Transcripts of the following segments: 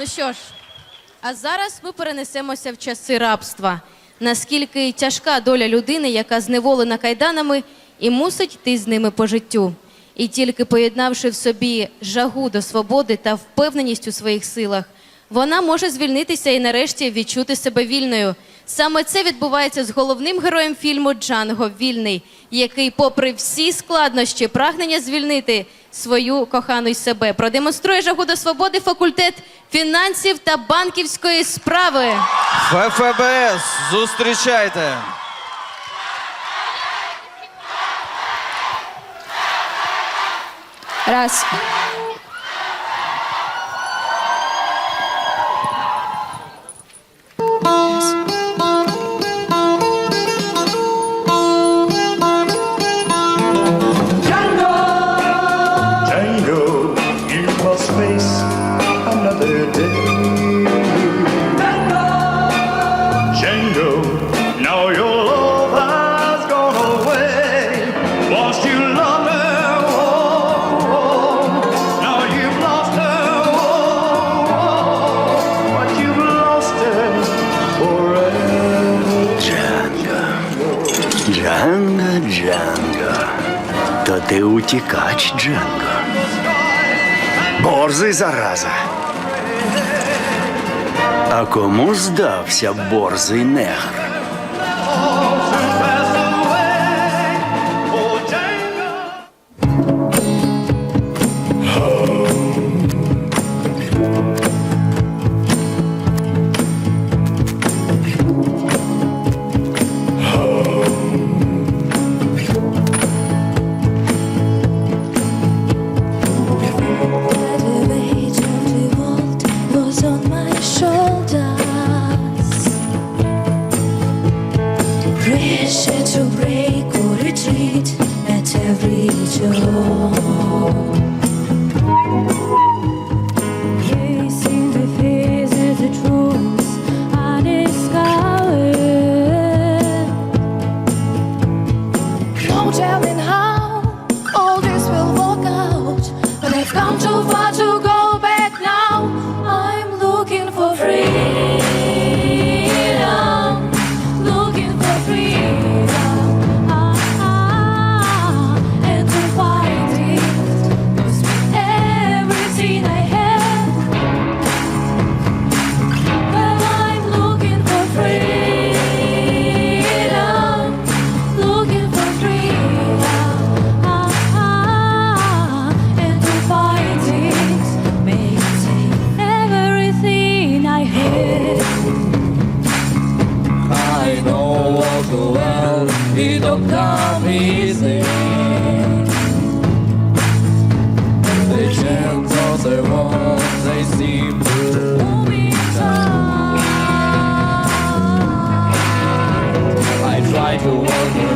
Ну що ж, а зараз ми перенесемося в часи рабства. Наскільки тяжка доля людини, яка зневолена кайданами і мусить йти з ними по життю. І тільки поєднавши в собі жагу до свободи та впевненість у своїх силах, вона може звільнитися і нарешті відчути себе вільною. Саме це відбувається з головним героєм фільму Джанго Вільний, який, попри всі складнощі, прагнення звільнити свою кохану й себе, продемонструє жагу до свободи факультет фінансів та банківської справи. ФФБС, зустрічайте. Раз. Джанго, Джанго, то ти утікач, Джанго. Борзий зараза. А кому здався борзий негр? wish to break they Widok tablicy Tysięco zełącej zimy I try to walk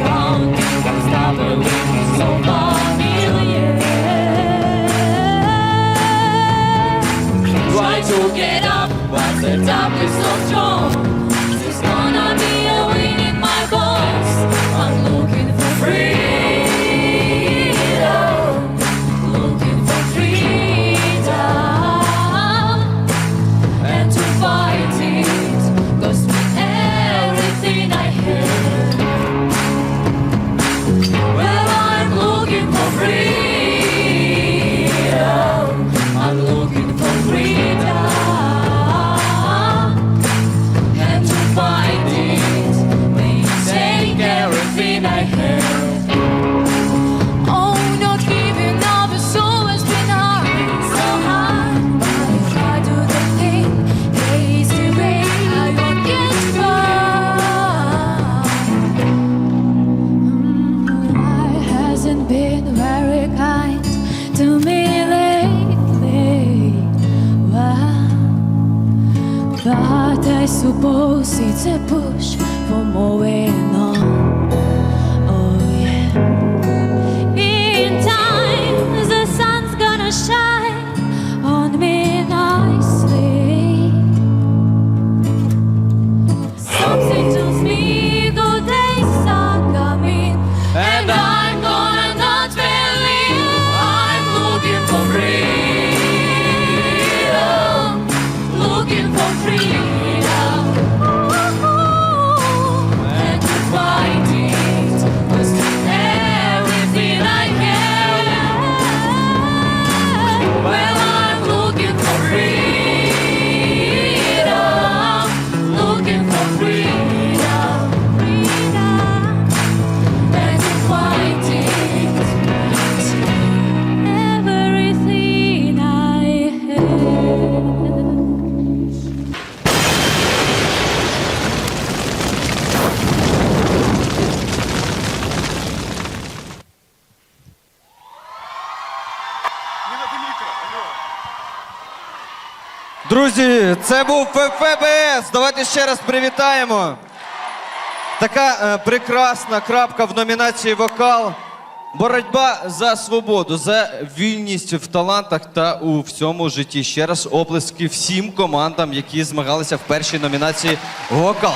to me lately. Well but I suppose it's a push. Друзі, це був ФФБС. Давайте ще раз привітаємо. Така е, прекрасна крапка в номінації Вокал. Боротьба за свободу, за вільність в талантах та у всьому житті. Ще раз оплески всім командам, які змагалися в першій номінації Вокал.